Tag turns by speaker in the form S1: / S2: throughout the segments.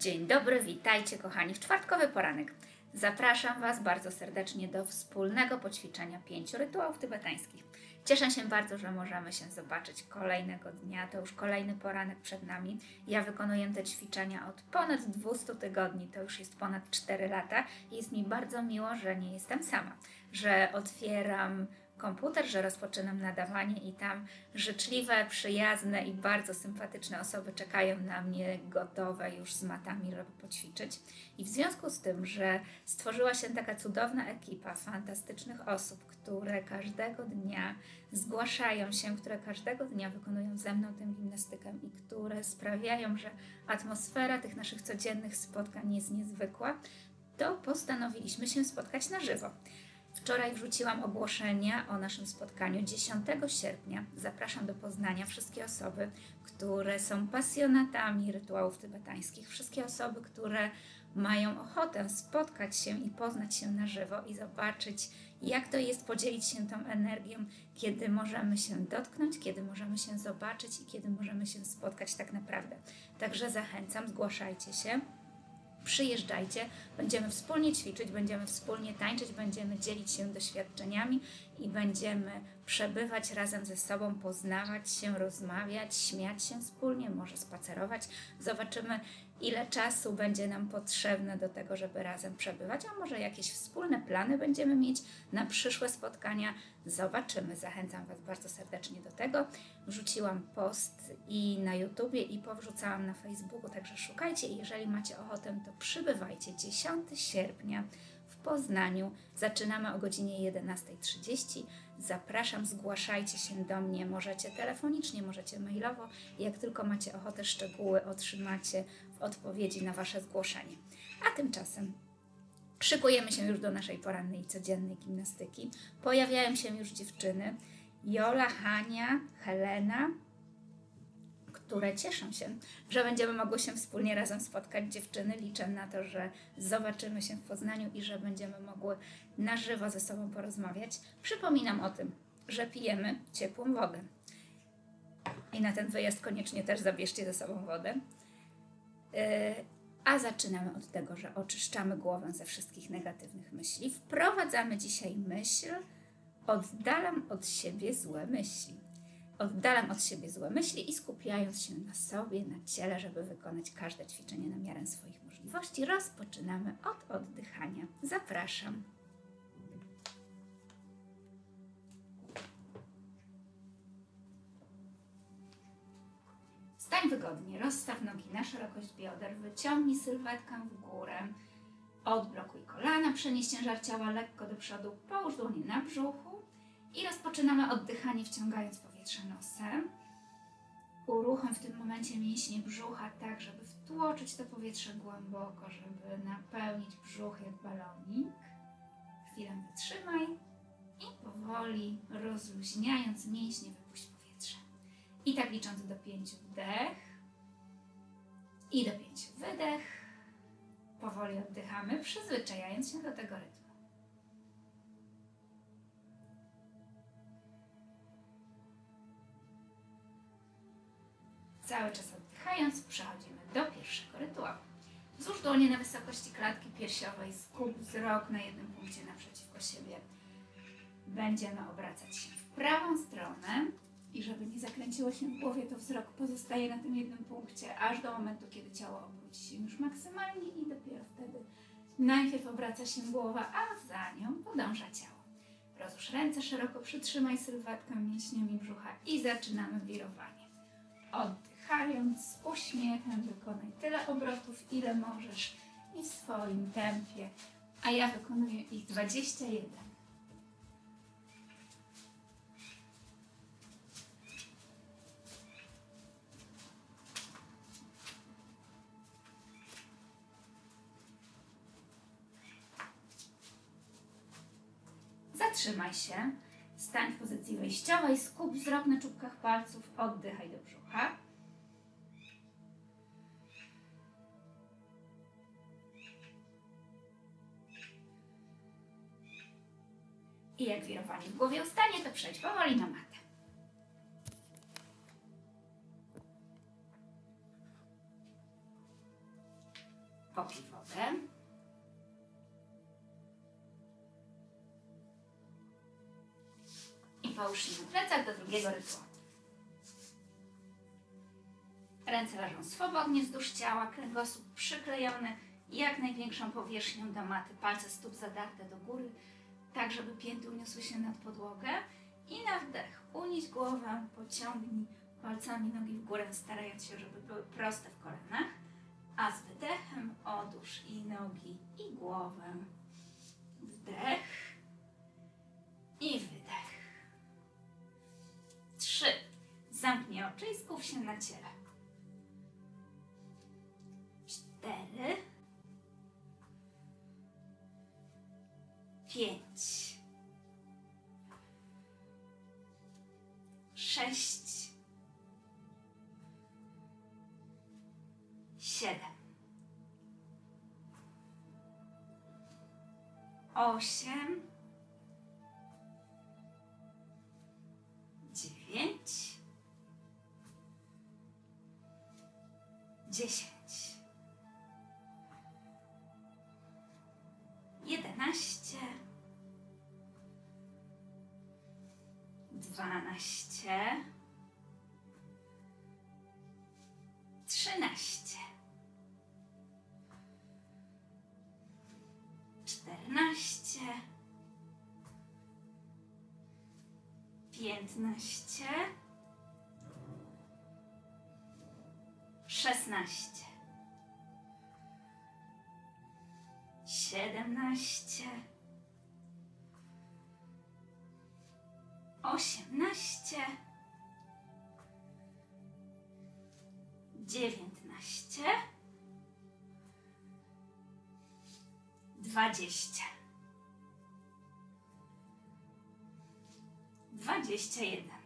S1: Dzień dobry, witajcie kochani w czwartkowy poranek. Zapraszam Was bardzo serdecznie do wspólnego poćwiczenia pięciu rytuałów tybetańskich. Cieszę się bardzo, że możemy się zobaczyć kolejnego dnia. To już kolejny poranek przed nami. Ja wykonuję te ćwiczenia od ponad 200 tygodni, to już jest ponad 4 lata. Jest mi bardzo miło, że nie jestem sama, że otwieram komputer, że rozpoczynam nadawanie i tam życzliwe, przyjazne i bardzo sympatyczne osoby czekają na mnie gotowe już z matami, żeby poćwiczyć. I w związku z tym, że stworzyła się taka cudowna ekipa fantastycznych osób, które każdego dnia zgłaszają się, które każdego dnia wykonują ze mną tę gimnastykę i które sprawiają, że atmosfera tych naszych codziennych spotkań jest niezwykła, to postanowiliśmy się spotkać na żywo. Wczoraj wrzuciłam ogłoszenie o naszym spotkaniu 10 sierpnia. Zapraszam do Poznania wszystkie osoby, które są pasjonatami rytuałów tybetańskich, wszystkie osoby, które mają ochotę spotkać się i poznać się na żywo i zobaczyć, jak to jest podzielić się tą energią, kiedy możemy się dotknąć, kiedy możemy się zobaczyć i kiedy możemy się spotkać tak naprawdę. Także zachęcam, zgłaszajcie się. Przyjeżdżajcie, będziemy wspólnie ćwiczyć, będziemy wspólnie tańczyć, będziemy dzielić się doświadczeniami i będziemy przebywać razem ze sobą, poznawać się, rozmawiać, śmiać się wspólnie, może spacerować. Zobaczymy, ile czasu będzie nam potrzebne do tego, żeby razem przebywać, a może jakieś wspólne plany będziemy mieć na przyszłe spotkania. Zobaczymy. Zachęcam Was bardzo serdecznie do tego. Wrzuciłam post i na YouTubie, i powrzucałam na Facebooku, także szukajcie i jeżeli macie ochotę, to przybywajcie 10 sierpnia w Poznaniu. Zaczynamy o godzinie 11.30. Zapraszam, zgłaszajcie się do mnie. Możecie telefonicznie, możecie mailowo. Jak tylko macie ochotę, szczegóły otrzymacie w odpowiedzi na Wasze zgłoszenie. A tymczasem szykujemy się już do naszej porannej codziennej gimnastyki. Pojawiają się już dziewczyny. Jola, Hania, Helena, które cieszą się, że będziemy mogły się wspólnie razem spotkać. Dziewczyny liczę na to, że zobaczymy się w Poznaniu i że będziemy mogły na żywo ze sobą porozmawiać. Przypominam o tym, że pijemy ciepłą wodę. I na ten wyjazd koniecznie też zabierzcie ze sobą wodę. Yy, a zaczynamy od tego, że oczyszczamy głowę ze wszystkich negatywnych myśli. Wprowadzamy dzisiaj myśl, oddalam od siebie złe myśli. Oddalam od siebie złe myśli i skupiając się na sobie, na ciele, żeby wykonać każde ćwiczenie na miarę swoich możliwości, rozpoczynamy od oddychania. Zapraszam. Stań wygodnie, rozstaw nogi na szerokość bioder, wyciągnij sylwetkę w górę, odblokuj kolana, przenieś ciężar ciała lekko do przodu, połóż dłonie na brzuchu i rozpoczynamy oddychanie wciągając powietrze nosem. Uruchom w tym momencie mięśnie brzucha tak, żeby wtłoczyć to powietrze głęboko, żeby napełnić brzuch jak balonik. Chwilę wytrzymaj i powoli rozluźniając mięśnie wypuść powietrze. I tak licząc do pięciu wdech i do pięciu wydech. Powoli oddychamy, przyzwyczajając się do tego rytmu. Cały czas oddychając, przechodzimy do pierwszego rytuału. Złóż dłonie na wysokości klatki piersiowej, skup wzrok na jednym punkcie naprzeciwko siebie. Będziemy obracać się w prawą stronę i żeby nie zakręciło się w głowie, to wzrok pozostaje na tym jednym punkcie, aż do momentu, kiedy ciało obróci się już maksymalnie i dopiero wtedy najpierw obraca się głowa, a za nią podąża ciało. Rozłóż ręce szeroko, przytrzymaj sylwetkę mięśniami brzucha i zaczynamy wirowanie. Oddychając z uśmiechem wykonaj tyle obrotów, ile możesz i w swoim tempie, a ja wykonuję ich 21. Zatrzymaj się, stań w pozycji wejściowej, skup wzrok na czubkach palców, oddychaj do brzucha. I jak wirowanie w głowie ustanie, to przejdź powoli na matę. Popij wodę. I połóż się na plecach do drugiego rytuału. Ręce leżą swobodnie wzdłuż ciała, kręgosłup przyklejony jak największą powierzchnią do maty, palce stóp zadarte do góry, tak żeby pięty uniosły się nad podłogę. I na wdech unieś głowę, pociągnij palcami nogi w górę, starając się, żeby były proste w kolanach. A z wydechem odłóż i nogi, i głowę. Wdech i wydech. Trzy. Zamknij oczy i skup się na ciele. Cztery. Pięć. Sześć. Siedem. Osiem. Dziewięć. Dziesięć. Piętnaście. Szesnaście. Siedemnaście. Osiemnaście. Dziewiętnaście. Dwadzieścia. Dwadzieścia jeden.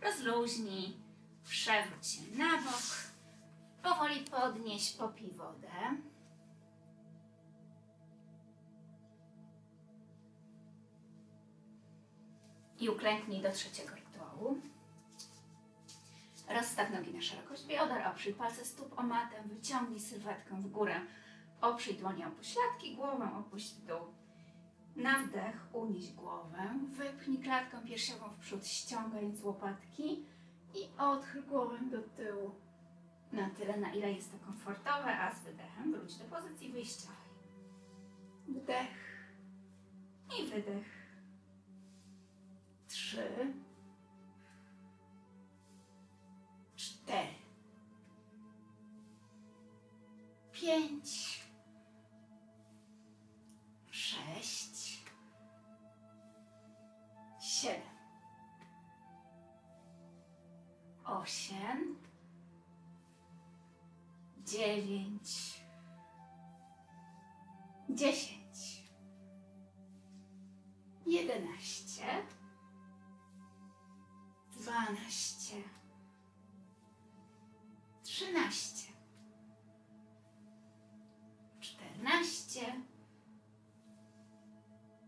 S1: Rozluźnij, przewróć się na bok, powoli podnieś, popij wodę. I uklęknij do trzeciego rytuału. Rozstaw nogi na szerokość bioder, oprzyj palce stóp o matę, wyciągnij sylwetkę w górę, oprzyj dłonie o pośladki, głowę opuść w dół. Na wdech unieś głowę, wypchnij klatkę piersiową w przód, ściągając łopatki i odchyl głowę do tyłu na tyle, na ile jest to komfortowe, a z wydechem wróć do pozycji wyjściowej. Wdech i wydech. Trzy, cztery, pięć, osiem, dziewięć, dziesięć, jedenaście, dwanaście, trzynaście, czternaście,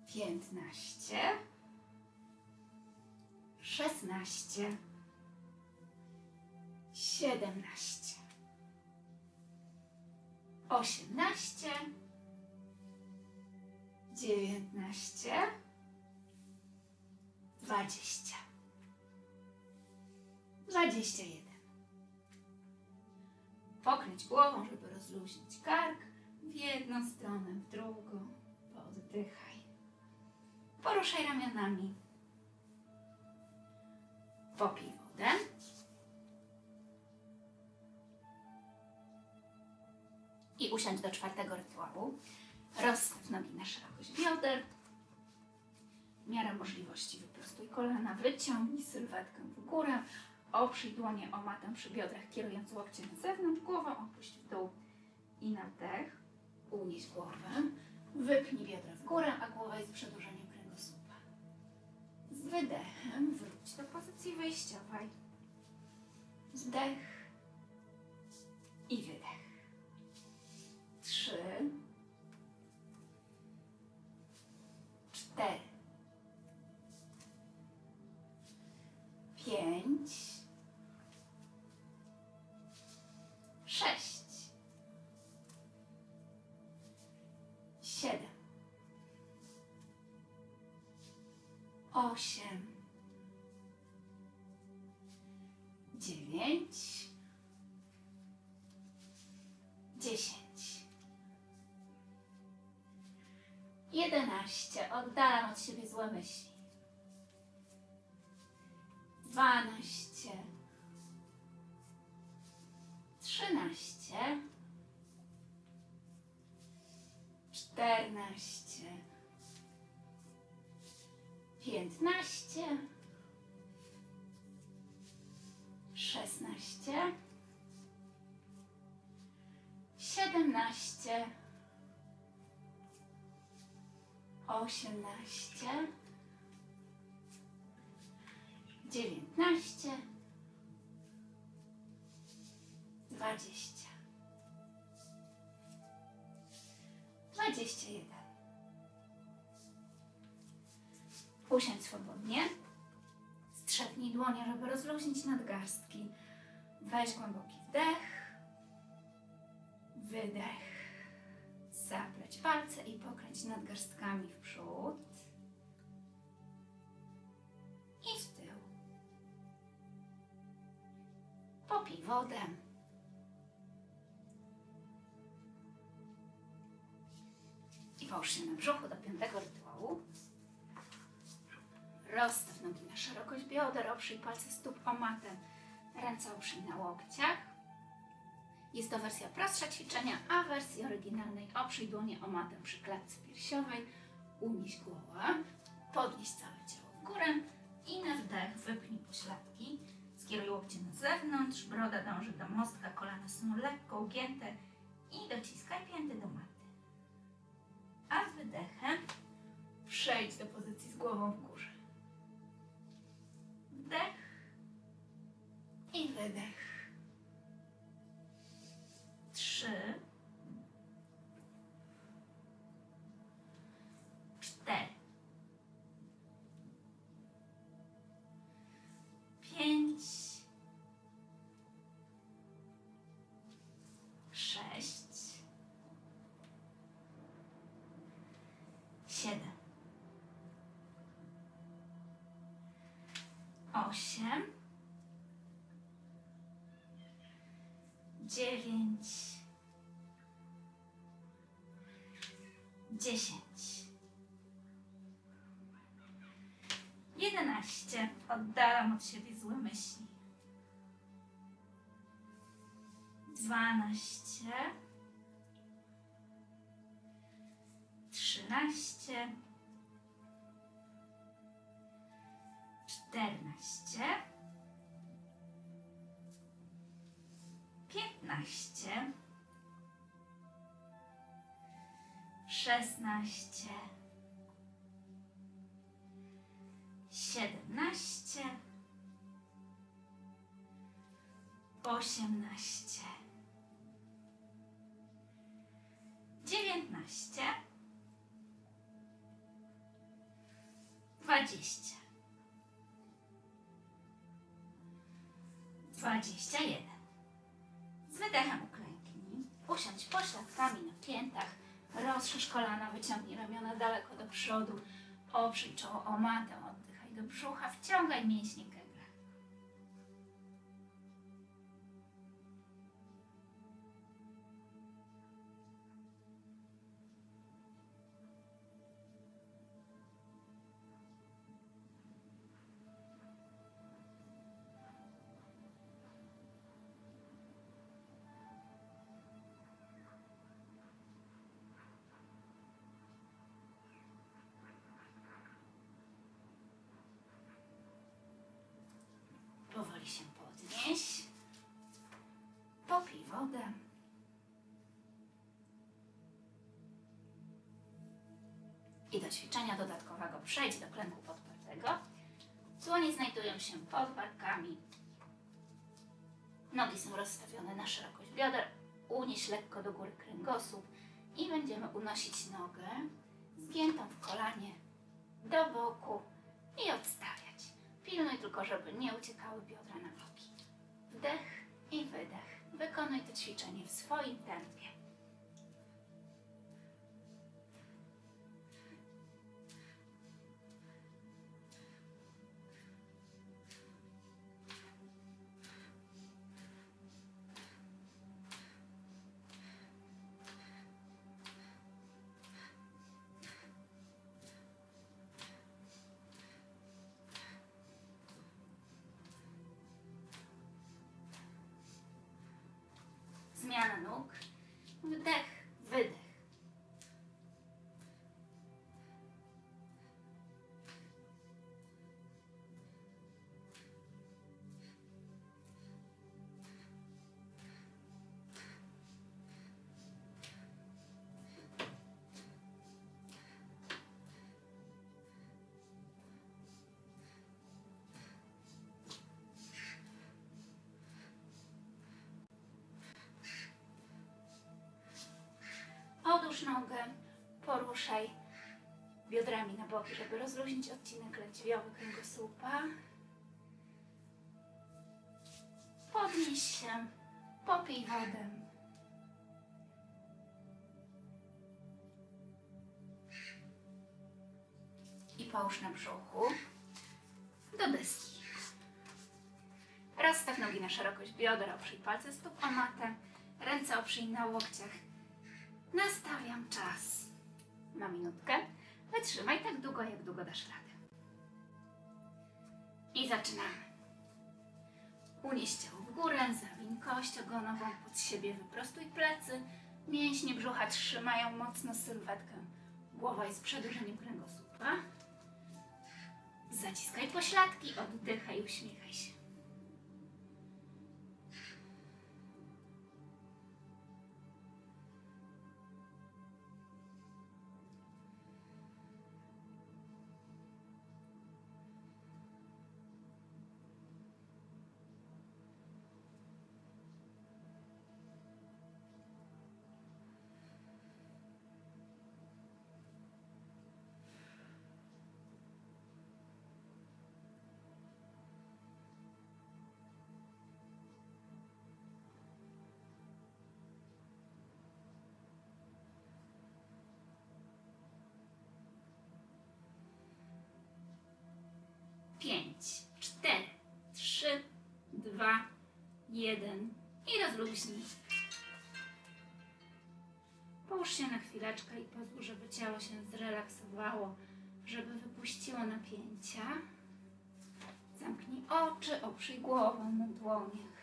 S1: piętnaście, szesnaście, siedemnaście, osiemnaście, dziewiętnaście, dwadzieścia, dwadzieścia jeden. Pokręć głową, żeby rozluźnić kark w jedną stronę, w drugą. Poddychaj. Poruszaj ramionami. Popij wodę. Usiądź do czwartego rytuału. Rozstaw nogi na szerokość bioder. W miarę możliwości wyprostuj kolana, wyciągnij sylwetkę w górę, oprzyj dłonie o matę przy biodrach, kierując łokcie na zewnątrz, głowę opuść w dół i na wdech unieś głowę, wypnij biodra w górę, a głowa jest przedłużeniem kręgosłupa. Z wydechem wróć do pozycji wyjściowej. Wdech i wydech trzy, cztery, pięć, sześć, siedem, osiem. Oddalam od siebie złe myśli. Dwanaście, trzynaście, czternaście, piętnaście, szesnaście, siedemnaście, osiemnaście, dziewiętnaście, dwadzieścia, dwadzieścia jeden. Usiądź swobodnie. Strzepnij dłonie, żeby rozluźnić nadgarstki. Weź głęboki wdech. Wydech. Zapleć palce i pokręć nadgarstkami w przód. I w tył. Popij wodę. I połóż się na brzuchu do piątego rytuału. Rozstaw nogi na szerokość bioder, oprzyj palce stóp o matę, ręce oprzyj na łokciach. Jest to wersja prostsza ćwiczenia, a wersji oryginalnej oprzyj dłonie o matę przy klatce piersiowej, unieś głowę, podnieś całe ciało w górę i na wdech wypnij pośladki, skieruj łokcie na zewnątrz, broda dąży do mostka, kolana są lekko ugięte i dociskaj pięty do maty. A z wydechem przejdź do pozycji z głową w górze. Wdech i wydech. Trzy. Cztery. Pięć. Sześć. Siedem. osiem, dziewięć, dziesięć, jedenaście. Oddalam od siebie złe myśli. Dwanaście, trzynaście. czternaście, piętnaście, szesnaście, siedemnaście, osiemnaście, dziewiętnaście, dwadzieścia. 21. Z wydechem uklęknij. Usiądź pośladkami na piętach. Rozszerz kolana, wyciągnij ramiona daleko do przodu. Oprzyj czoło o matę, oddychaj do brzucha, wciągaj mięśnie wodę. I do ćwiczenia dodatkowego przejdź do klęku podpartego. Dłonie znajdują się pod barkami. Nogi są rozstawione na szerokość bioder. Unieś lekko do góry kręgosłup i będziemy unosić nogę zgiętą w kolanie do boku i odstawiać. Pilnuj tylko, żeby nie uciekały biodra na boki. Wdech i wydech. Wykonuj to ćwiczenie w swoim tempie. замена ног. Вдох. Połóż nogę, poruszaj biodrami na boki, żeby rozluźnić odcinek lędźwiowy kręgosłupa. Podnieś się, popij wodę. I połóż na brzuchu do deski. Rozstaw nogi na szerokość bioder, oprzyj palce stóp o matę, ręce oprzyj na łokciach. Nastawiam czas. Na minutkę. Wytrzymaj tak długo, jak długo dasz radę. I zaczynamy. Unieś ciało w górę, zawin kość ogonową pod siebie, wyprostuj plecy. Mięśnie brzucha trzymają mocno sylwetkę. Głowa jest przedłużeniem kręgosłupa. Zaciskaj pośladki, oddychaj, uśmiechaj się. Pięć, cztery, trzy, dwa, jeden i rozluźnij. Połóż się na chwileczkę i pozwól, żeby ciało się zrelaksowało, żeby wypuściło napięcia. Zamknij oczy, oprzyj głowę na dłoniach.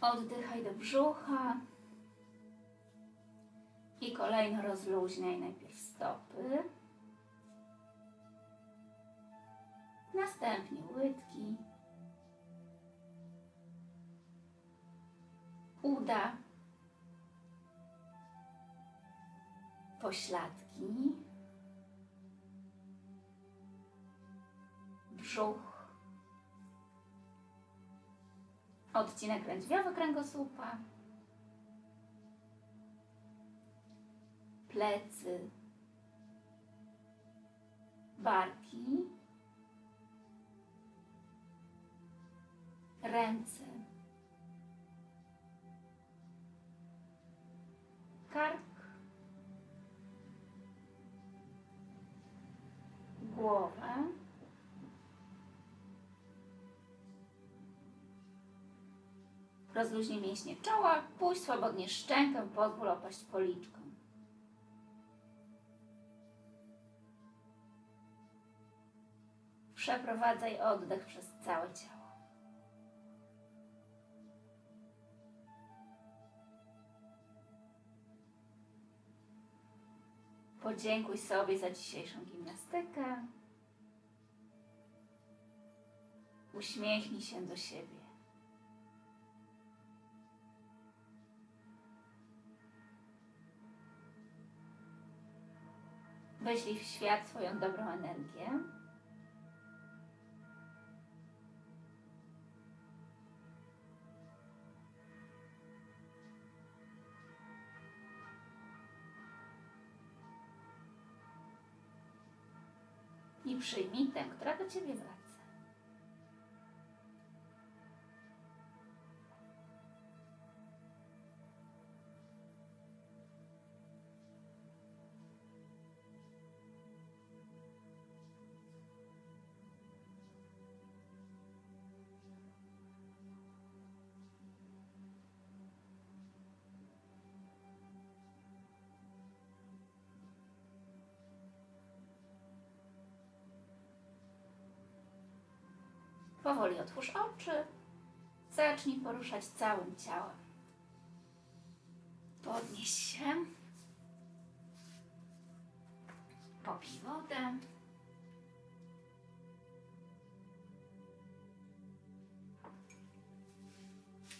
S1: Oddychaj do brzucha. I kolejno rozluźniaj najpierw stopy. Następnie łydki, uda, pośladki, brzuch, odcinek lędźwiowy kręgosłupa, plecy, barki, ręce, kark, głowę, rozluźnij mięśnie czoła, puść swobodnie szczękę, pozwól opaść policzką. Przeprowadzaj oddech przez całe ciało. Podziękuj sobie za dzisiejszą gimnastykę. Uśmiechnij się do siebie. Wyślij w świat swoją dobrą energię. Przyjmij tę, która do Ciebie wraca. Powoli otwórz oczy. Zacznij poruszać całym ciałem. Podnieś się. Popij wodę.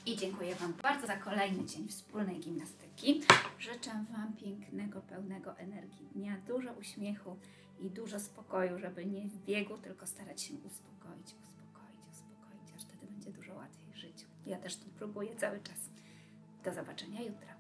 S1: I dziękuję Wam bardzo za kolejny dzień wspólnej gimnastyki. Życzę Wam pięknego, pełnego energii dnia, dużo uśmiechu i dużo spokoju, żeby nie w biegu, tylko starać się uspokoić, Ja też to próbuję cały czas. Do zobaczenia jutro.